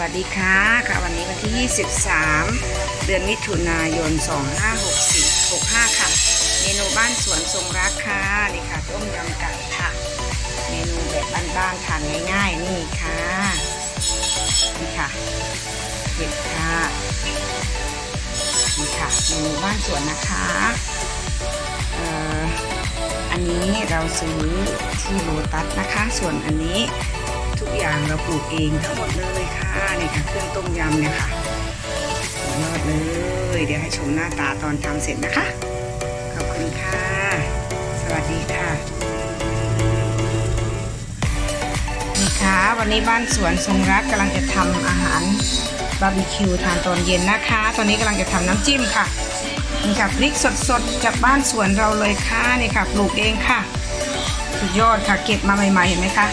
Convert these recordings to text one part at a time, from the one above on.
วัสดีค่ะค่ะ วันนี้วันที่ 23 เดือนมิถุนายน 2564 65 ค่ะ เมนูบ้านสวนทรงรักค่ะนี่ค่ะต้มยำไก่ค่ะ เมนูแบบบ้านๆทานง่ายๆ นี่ค่ะนี่ค่ะเห็ดค่ะนี่ค่ะเมนูบ้านสวนนะคะเอ่ออันนี้เราซื้อที่โลตัสนะคะ ส่วนอันนี้ เราปลูกเองทั้งหมดเลยค่ะนี่ค่ะเครื่องต้มยำเนี่ยค่ะสุดยอดเลยเดี๋ยวให้ชมหน้าตาตอนทำเสร็จนะคะ ขอบคุณค่ะ สวัสดีค่ะนี่ค่ะวันนี้บ้านสวนทรงรักกำลังจะทำอาหารบาร์บีคิวทานตอนเย็นนะคะ ตอนนี้กำลังจะทำน้ำจิ้มค่ะนี่ค่ะพริกสดๆ จากบ้านสวนเราเลยค่ะนี่ค่ะปลูกเองค่ะ สุดยอดค่ะเก็บมาใหม่ๆเห็นไหมคะ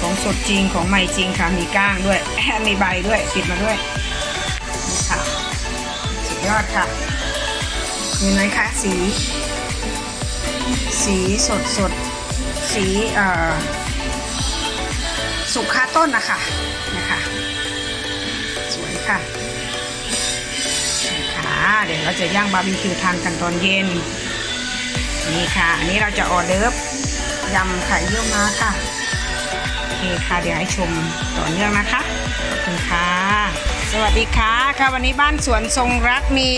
ของสดจริงของใหม่จริงค่ะ มีก้างด้วยมีใบด้วยปิดมาด้วยนี่ค่ะสุดยอดค่ะเห็นไหมคะสี สีสดสดสีเอ่อสุกคาต้นนะคะนะคะ สวยค่ะค่ะเดี๋ยวเราจะย่างบาร์บีคิวทานกันตอนเย็นนี่ค่ะ อันนี้เราจะออเดิร์ฟยำไข่เยี่ยวม้าค่ะ เคค่ะเดี๋ยวให้ชมต่อเนื่องนะคะขอบคุณค่ะ สวัสดีค่ะค่ะวันนี้บ้านสวนทรงรักมี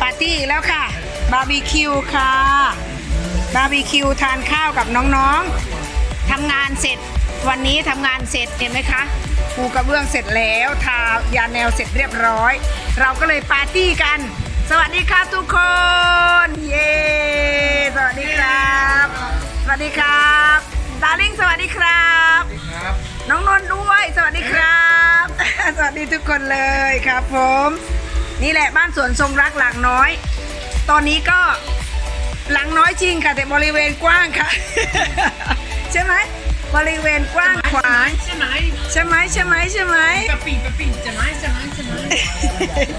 ปาร์ตี้แล้วค่ะบาร์บีคิวค่ะบาร์บีคิวทานข้าวกับน้องๆทำงานเสร็จวันนี้ทำงานเสร็จเห็นไหมคะปูกระเบื้องเสร็จแล้วทายาแนวเสร็จเรียบร้อย เราก็เลยปาร์ตี้กัน สวัสดีค่ะทุกคน เย้สวัสดีครับ สวัสดีครับดาริ่งสวัสดีครับ ดีทุกคนเลยครับผม นี่แหละบ้านสวนทรงรักหลังน้อย ตอนนี้ก็หลังน้อยจริงค่ะ แต่บริเวณกว้างค่ะ ใช่ไหมบริเวณกว้างขวางใช่ไหมใช่ไหมใช่ไหมใช่ไหมปะปิปะปิใช่ไหมใช่ไหมใช่ไหม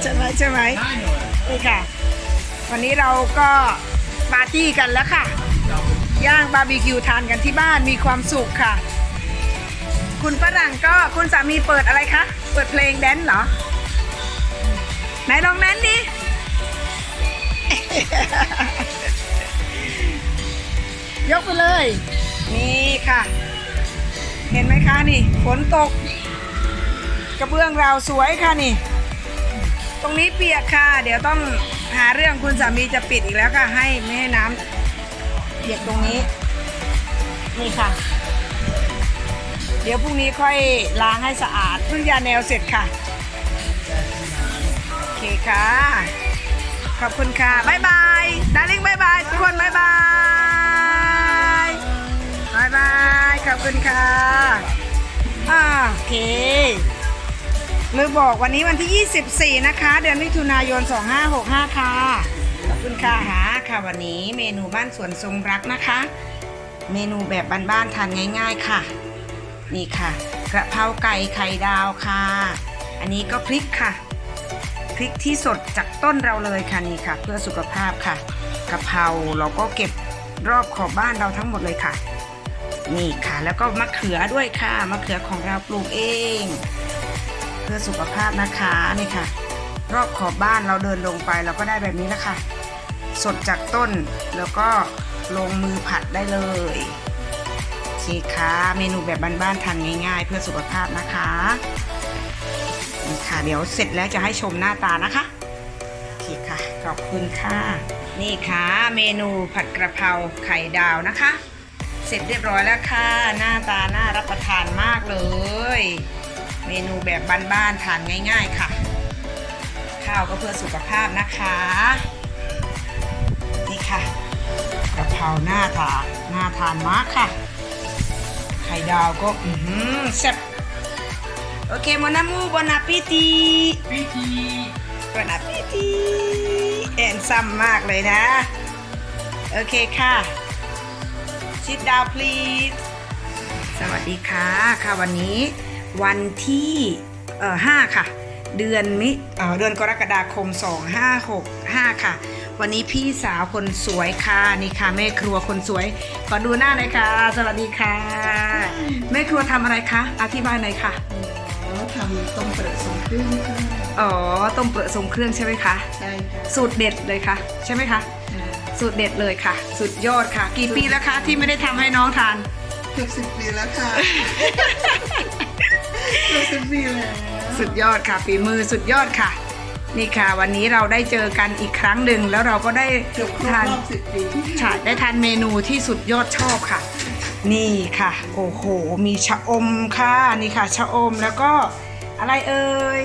ใช่ไหมใช่ไหมได้หน่อยนี่ค่ะ วันนี้เราก็ปาร์ตี้กันแล้วค่ะ ย่างบาร์บีคิวทานกันที่บ้านมีความสุขค่ะ คุณฝรั่งก็คุณสามีเปิดอะไรคะ เปิดเพลงแดนซ์เหรอ ไหนลองแดนซ์ดิ ยกไปเลย นี่ค่ะ เห็นไหมคะนี่ ฝนตก กระเบื้องเราสวยค่ะนี่ ตรงนี้เปียกค่ะ เดี๋ยวต้องหาเรื่องคุณสามีจะปิดอีกแล้วค่ะ ให้ไม่ให้น้ำเปียกตรงนี้ นี่ค่ะ เดี๋ยวพรุ่งนี้ค่อยล้างให้สะอาดเพิ่งยาแนวเสร็จค่ะ โอเคค่ะ ขอบคุณค่ะ บ๊ายบาย ดาริ่งบ๊ายบาย ทุกคนบ๊ายบาย บ๊ายบาย ขอบคุณค่ะโอเคลืมบอกวันนี้วันที่ 24 นะคะ เดือนมิถุนายน 2565 ค่ะ ขอบคุณค่ะหาค่ะ วันนี้เมนูบ้านสวนทรงรักนะคะ เมนูแบบบ้านๆทานง่าย ๆ ค่ะ นี่ค่ะกระเพราไก่ไข่ดาวค่ะ อันนี้ก็พริกค่ะ พริกที่สดจากต้นเราเลยค่ะนี่ค่ะ เพื่อสุขภาพค่ะกระเพราเราก็เก็บรอบขอบบ้านเราทั้งหมดเลยค่ะ นี่ค่ะ แล้วก็มะเขือด้วยค่ะมะเขือของเราปลูกเอง เพื่อสุขภาพนะคะนี่ค่ะ รอบขอบบ้านเราเดินลงไปเราก็ได้แบบนี้นะคะสดจากต้นแล้วก็ลงมือผัดได้เลย เคค่ะ เมนูแบบบ้านๆทานง่ายๆ เพื่อสุขภาพนะคะนี่ค่ะ เดี๋ยวเสร็จแล้วจะให้ชมหน้าตานะคะโอเคค่ะ ขอบคุณค่ะ นี่ค่ะ เมนูผัดกระเพราไข่ดาวนะคะ เสร็จเรียบร้อยแล้วค่ะ หน้าตาน่ารับประทานมากเลย เมนูแบบบ้านๆทานง่าย ๆ ค่ะ ข้าวก็เพื่อสุขภาพนะคะนี่ค่ะกระเพราหน้าทานน่าทานมากค่ะ ข่ดาวก็อือหือแซ่บโอเคมอนามูบอนาปิตีพิธีบอนาปิตีแอนซัมมากเลยนะ โอเคค่ะชิดดาว please สวัสดีค่ะค่ะวันนี้วันที่เอ่อ5ค่ะ เดือนมิเอ่อเดือนกรกฎาคม 2565 ค่ะ วันนี้พี่สาวคนสวยค่ะนี่ค่ะแม่ครัวคนสวย ขอดูหน้าหน่อยค่ะ สวัสดีค่ะ แม่ครัวทำอะไรคะอธิบายหน่อยค่ะอ๋อทำต้มเปลือกทรงเครื่องค่ะอ๋อต้มเปลือกทรงเครื่องใช่ไหมคะใช่ค่ะสูตรเด็ดเลยค่ะ ใช่ไหมคะอ่าสูตรเด็ดเลยค่ะ สุดยอดค่ะ กี่ปีแล้วคะที่ไม่ได้ทำให้น้องทาน เกือบสิบปีแล้วค่ะเกือบสิบปีแล้วสุดยอดค่ะฝีมือสุดยอดค่ะ นี่ค่ะวันนี้เราได้เจอกันอีกครั้งหนึ่งแล้วเราก็ได้เกือบครบทานรอบสิบปีใช่ได้ทานเมนูที่สุดยอดชอบค่ะ นี่ค่ะ โอ้โห มีชะอมค่ะนี่ค่ะชะอมแล้วก็อะไรเอ่ย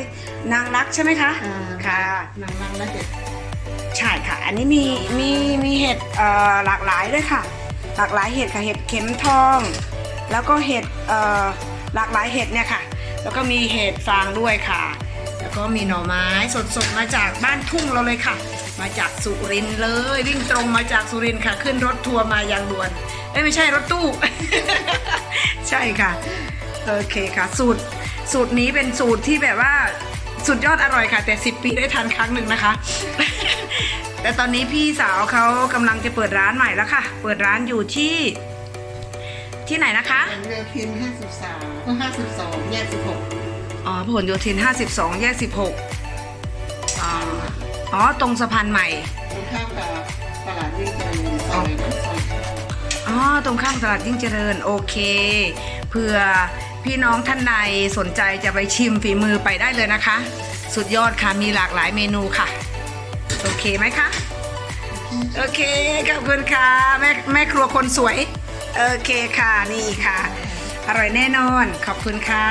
นางรักใช่ไหมคะอ่าค่ะนางนางและเด็ดใช่ค่ะ อันนี้มีมีมีเห็ดเอ่อหลากหลายด้วยค่ะ หลากหลายเห็ดค่ะเห็ดเข็มทอง แล้วก็เห็ดเอ่อหลากหลายเห็ดเนี่ยค่ะ แล้วก็มีเห็ดฟางด้วยค่ะแล้ว ก็มีหน่อไม้สดๆมาจากบ้านทุ่งเราเลยค่ะ มาจากสุรินทร์เลย วิ่งตรงมาจากสุรินทร์ค่ะ ขึ้นรถทัวร์มาอย่างด่วนเอ้ยไม่ใช่รถตู้ ใช่ค่ะโอเคค่ะ สูตรสูตรนี้เป็นสูตรที่แบบว่าสุดยอดอร่อยค่ะ แต่ 10 ปีได้ทานครั้งหนึ่งนะคะ แต่ตอนนี้พี่สาวเขากำลังจะเปิดร้านใหม่แล้วค่ะ เปิดร้านอยู่ที่ที่ไหนนะคะเรือพินห้าสิบสามห้าสิบสองแยกสิบหก อ๋อพหลโยธิน 52 แยก 16อ๋ออ๋อ ตรงสะพานใหม่ ตรงข้ามกับตลาดวิ่งเจริญซอยนะซอยข้าวอ๋อ ตรงข้ามตลาดยิ่งเจริญ โอเคเผื่อพี่น้องท่านใดสนใจจะไปชิมฝีมือไปได้เลยนะคะ สุดยอดค่ะ มีหลากหลายเมนูค่ะ โอเคไหมคะ โอเค ขอบคุณค่ะ แม่แม่ครัวคนสวย โอเคค่ะ นี่ค่ะ อร่อยแน่นอน ขอบคุณค่ะ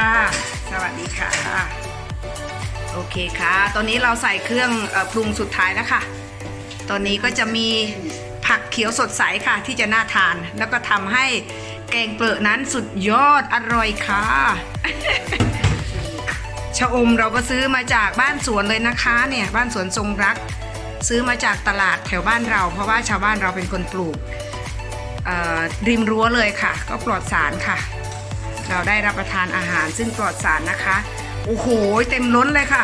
สวัสดีค่ะ โอเคค่ะ ตอนนี้เราใส่เครื่องอปรุงสุดท้ายแล้วค่ะ ตอนนี้ก็จะมีผักเขียวสดใสค่ะที่จะน่าทาน แล้วก็ทำให้แกงเปลือกนั้นสุดยอดอร่อยค่ะชะอมเราก็ซื้อมาจากบ้านสวนเลยนะคะเนี่ยบ้านสวนทรงรัก ซื้อมาจากตลาดแถวบ้านเรา เพราะว่าชาวบ้านเราเป็นคนปลูกริมรั้วเลยค่ะ ก็ปลอดสารค่ะ เราได้รับประทานอาหารซึ่งปลอดสารนะคะ โอ้โห เต็มล้นเลยค่ะ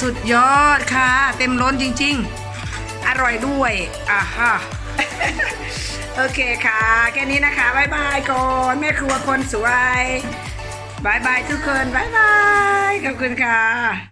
สุดยอดค่ะ เต็มล้นจริง ๆ อร่อยด้วยอ่าฮะโอเคค่ะ แค่นี้นะคะบายบายก่อนแม่ครัวคนสวยบายบายทุกคนบายบายขอบคุณค่ะ